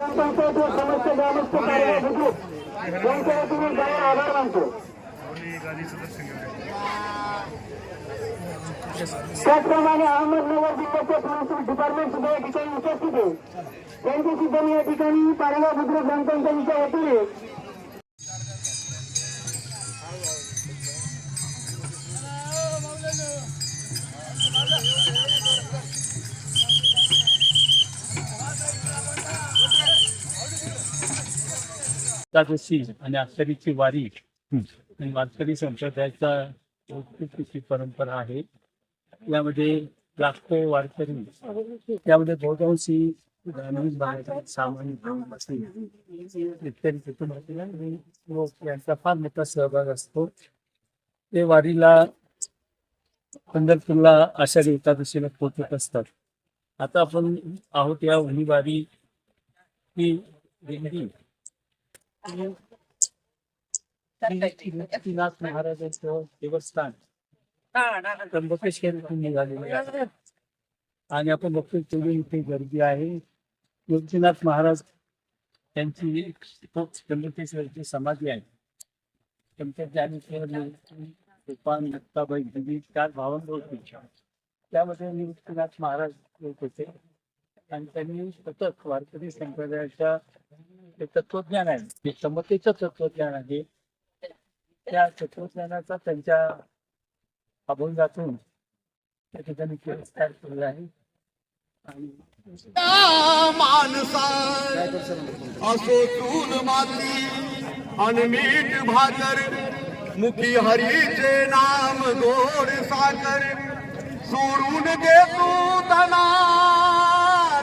समस्त ग्रामस्थ कार्य वतीने जाहीर आभार मानतो त्याचप्रमाणे अहमदनगर जिल्ह्याचे महसूल डिपार्टमेंट सुद्धा या ठिकाणी उपस्थित आहे. त्यांची सुद्धा मी या ठिकाणी पारगाव बुद्रुक ग्रामपंचायतीच्या वतीने एकादशी आणि अक्षरीची वारी. आणि वारकरी संप्रदायाचा परंपरा आहे. यामध्ये लागतो वारकरी त्यामध्ये बहुतांशी ग्रामीण सामान्य इत्यादी लोक यांचा फार मोठा सहभाग असतो. ते वारीला पंढरपूरला आषाढी एकादशीला पोचत असतात. आता आपण आहोत या वही वारी ही महाराजांचं देवस्थान आहे आणि आपण बघतोय तेवढी इथे गर्दी आहे. योगीनाथ महाराज त्यांची एक त्र्यंबकेश्वरची समाधी आहे. त्यांच्या ज्ञानेश्वर तुफान मुक्ताबाई चार भावंड होती त्यामध्ये निवृत्तीनाथ महाराज होते. आणि त्यांनी सतत वारकरी संप्रदायाच्या ते तत्वज्ञान आहे. जे समतेचं तत्वज्ञान आहे. त्या तत्वज्ञानाचा त्यांच्या अभंगातून त्या ठिकाणी तिरस्कार केलेला आहे. आणि असो चूल माती आणि मीठ भाकर मुखी हरीचे नाम गोड साकर सोडून दे तू तना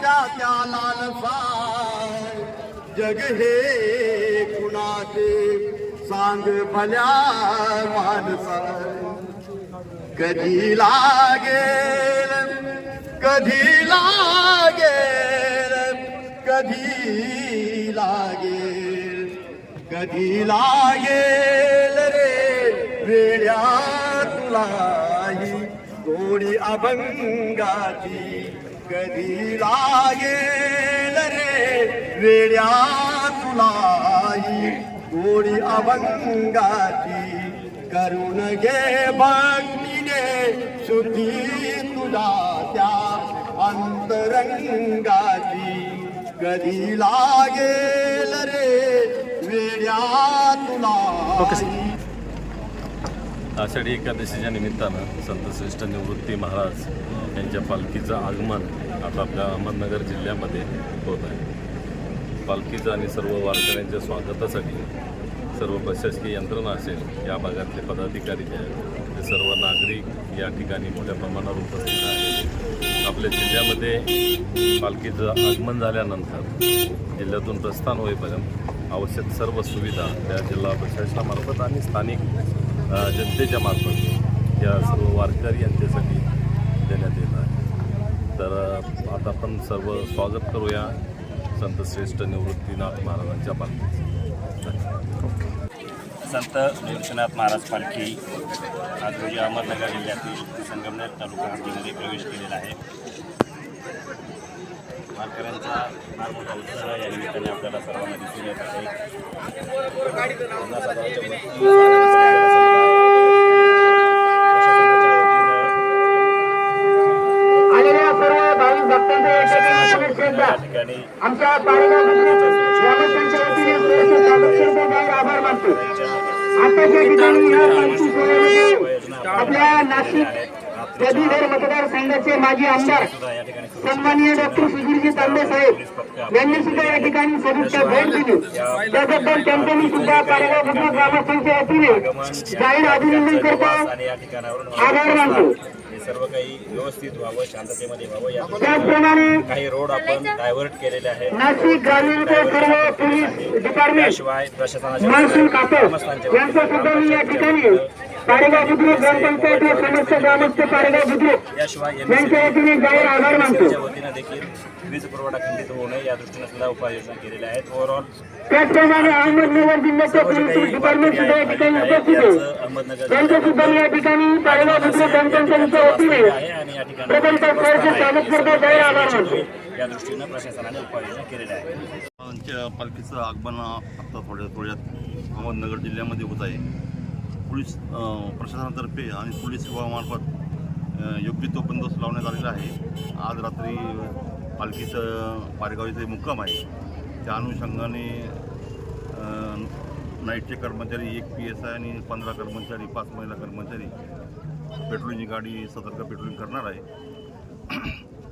त्या त्या लालसा जग हे कुणाचे सांग भल्या माणसा. कधी लागेल कधी लागेल कधी लागेल कधी लागेल रे वेड्या तुलाही. गोडी अभंगाची कधी लागेल? वेड्या तुलाई गोडी अभंगाची करून घे भक्तीने शुद्धी तुला त्या अंतरंगाची. कधी लागेल रे वेड्या तुला आषाढी एकादशीच्या निमित्तानं संत श्रेष्ठ निवृत्ती महाराज यांच्या पालखीचं आगमन आता आपल्या अहमदनगर जिल्ह्यामध्ये होत आहे. पालखीचं आणि सर्व वारकऱ्यांच्या स्वागतासाठी सर्व प्रशासकीय यंत्रणा असेल या भागातले पदाधिकारी जे आहेत ते सर्व नागरिक या ठिकाणी मोठ्या प्रमाणावर उपस्थित आहेत. आपल्या जिल्ह्यामध्ये पालखीचं आगमन झाल्यानंतर जिल्ह्यातून प्रस्थान होईपर्यंत आवश्यक सर्व सुविधा त्या जिल्हा प्रशासनामार्फत आणि स्थानिक जनतेच्या मार्फत या सर्व वारकरी यांच्यासाठी देण्यात येत आहे. तर आता आपण सर्व स्वागत करूया. संत श्रेष्ठ निवृत्तीनाथ महाराजांच्या पालखी संत निवृत्तीनाथ महाराज पालखी आज रोजी अहमदनगर जिल्ह्यातील संगमनेर तालुका हद्दीमध्ये प्रवेश केलेला आहे. वारकऱ्यांचा फार मोठा उत्साह या निमित्ताने आपल्याला सर्वांना दिसून येत आहे. या ठिकाणी आमच्या आभार मानतो. आताच्या या आपल्या नाशिक पदवीधर मतदारसंघाचे माजी आमदार सन्माननीय डॉक्टर सुधीरजी तांबे साहेब यांनी सुद्धा या ठिकाणी सदिच्छा भेट दिली. त्याबद्दल त्यांचे मी सुद्धा बुद्रुक ग्रामस्थांच्या वतीने जाहीर अभिनंदन करतो आभार मानतो. सर्व काही व्यवस्थित व्हावं शांततेमध्ये व्हावं. या काही रोड आपण डायव्हर्ट केलेले आहेत. त्याशिवाय प्रशासनाच्या महसूल पारेगाव बुद्रुक ग्रामपंचायत व समस्त ग्रामस्थ पारेगाव बुद्रुक यांच्या वतीने जाहीर आभार मानतो. एमएससीच्या वतीनं देखील वीज पुरवठा खंडित होऊ नये या दृष्टीने सुद्धा उपाययोजना केलेल्या आहेत. ओव्हरऑल त्याचप्रमाणे अहमदनगर जिल्ह्याचे पोलीस डिपार्टमेंट सुद्धा या ठिकाणी उपस्थित आहे. याचं अहमदनगर त्यांचं सुद्धा या ठिकाणी पारेगाव बुद्रुक ग्रामपंचायतीच्या वतीने स्वागत करतो जाहीर आभार मानतो. या दृष्टीनं प्रशासनाने उपाययोजना केलेल्या आहेत. पालखीचं आगमन आता थोड्या थोड्यात अहमदनगर जिल्ह्यामध्ये होत आहे. पोलीस प्रशासनातर्फे आणि पोलीस विभागामार्फत योग्य तो बंदोबस्त लावण्यात आलेला आहे. आज रात्री पालखीचं पारेगाव इथे मुक्काम आहे. त्या अनुषंगाने नाईटचे कर्मचारी एक पी एस आय आणि पंधरा कर्मचारी पाच महिला कर्मचारी पेट्रोलिंगची गाडी सतर्क पेट्रोलिंग करणार आहे.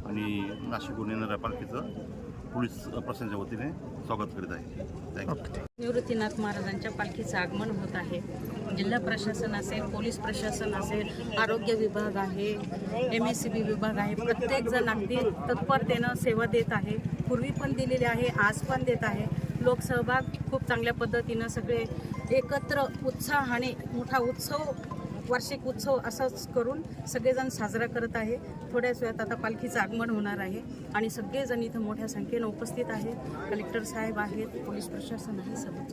आणि नाशिकहून येणाऱ्या पालखीचं पोलीस प्रशासनाच्या वतीने स्वागत करीत आहे. थँक्यू निवृत्तीनाथ महाराजांच्या पालखीचं आगमन होत आहे. जिल्हा प्रशासन असेल पोलीस प्रशासन असेल आरोग्य विभाग आहे एम एस सी बी विभाग आहे प्रत्येकजण अगदी तत्परतेनं सेवा देत आहे. पूर्वी पण दिलेली आहे आज पण देत आहे. लोकसहभाग खूप चांगल्या पद्धतीनं सगळे एकत्र उत्साहाने मोठा उत्सव वार्षिक उत्सव असाच करून सगळेजण साजरा करत आहे. थोड्याच वेळात आता पालखीचं आगमन होणार आहे आणि सगळेजण इथं मोठ्या संख्येनं उपस्थित आहेत. कलेक्टर साहेब आहेत पोलीस प्रशासन आहे सर्वच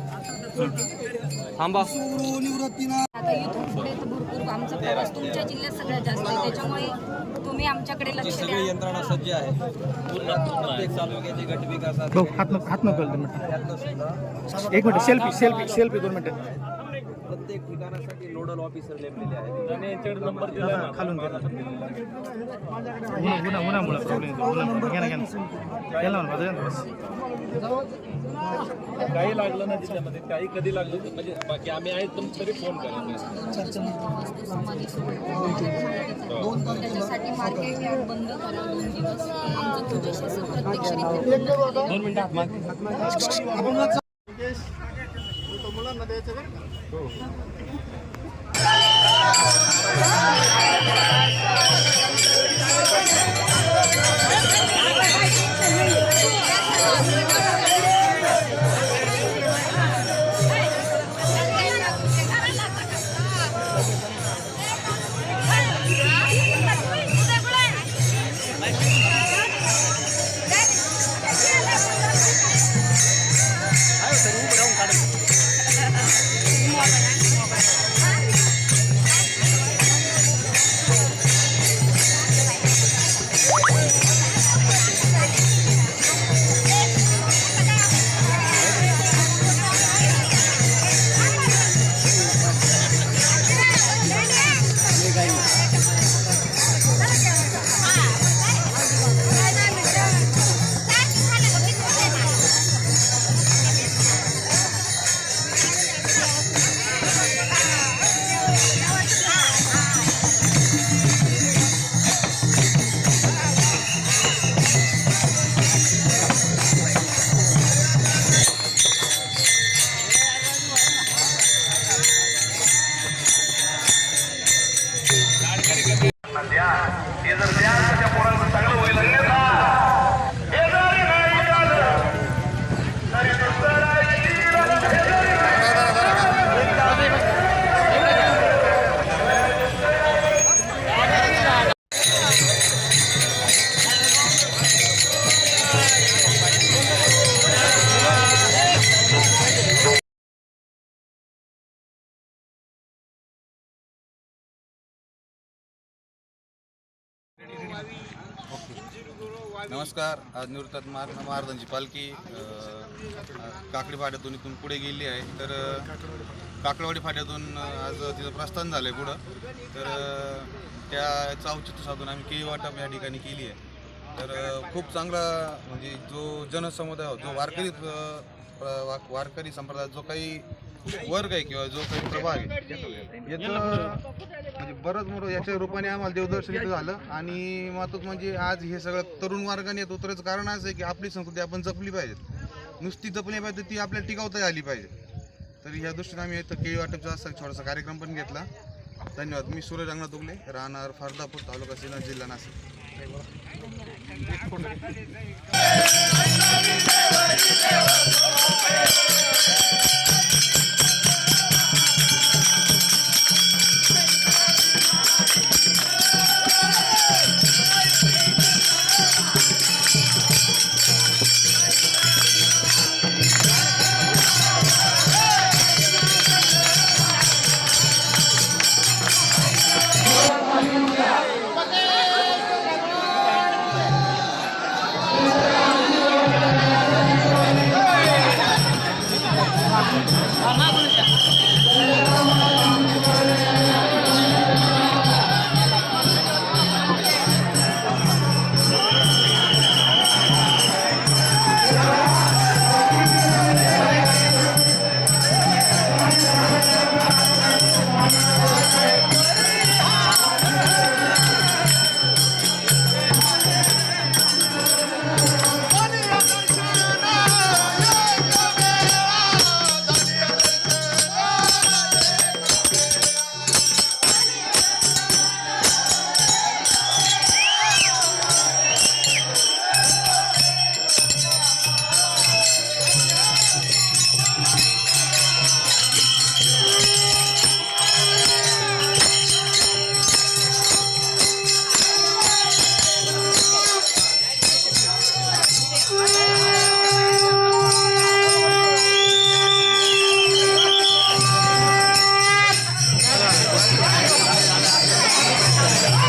आता इथून पुढे तर भरपूर आमचा प्रवास तुमच्या जिल्ह्यात सगळ्यात जास्त आहे. त्याच्यामुळे तुम्ही आमच्याकडे लक्ष द्या. यंत्रणा सज्ज आहे. प्रत्येक तालुक्याचे गट एक मिनिट सेल्फी सेल्फी सेल्फी दोन मिनिटं. प्रत्येक ठिकाणासाठी नोडल ऑफिसर नेमलेले आहेत. आणि यांच्याकडे नंबर दिला खालून उन्हा उन्हामुळे प्रॉब्लेम येतो उन्हामुळे. घ्या ना घ्या ना. याला म्हणा काही लागलं ना जिल्ह्यामध्ये काही कधी लागलं म्हणजे बाकी आम्ही आहेत तुम तरी फोन करा वस्तू समाधी सोडून त्याच्यासाठी मार्केट यार्ड बंद करा दोन दिवस आमचं तुझ्याशी असं प्रत्यक्षरित्या बोलणं झालं. मुलांना द्यायचं का नमस्कार आज निवृत्तात मार महाराजांची पालखी काकडी फाट्यातून इथून पुढे गेली आहे. तर काकडवाडी फाट्यातून आज तिचं प्रस्थान झालं आहे पुढं. तर त्याचं औचित्य साधून आम्ही केळी वाटप या ठिकाणी केली आहे. तर खूप चांगला म्हणजे जो जनसमुदाय जो वारकरी प्र- वारकरी संप्रदायात जो काही वर्ग आहे किंवा जो काही प्रभाग आहे याचं म्हणजे बरंच मोठं याच्या रूपाने आम्हाला देवदर्शन इथं झालं. आणि महत्वाचं म्हणजे आज हे सगळं तरुण मार्गाने येत उतरायचं कारण असं आहे की आपली संस्कृती आपण जपली पाहिजे. नुसती जपली पाहिजे ती आपल्याला टिकावता आली पाहिजे. तर या दृष्टीने आम्ही इथं केळी वाटपचा असा छोटासा कार्यक्रम पण घेतला. धन्यवाद. मी सूरज रंगनाथ उगले राहणार फारदापूर तालुका सिन्नर जिल्हा नाशिक.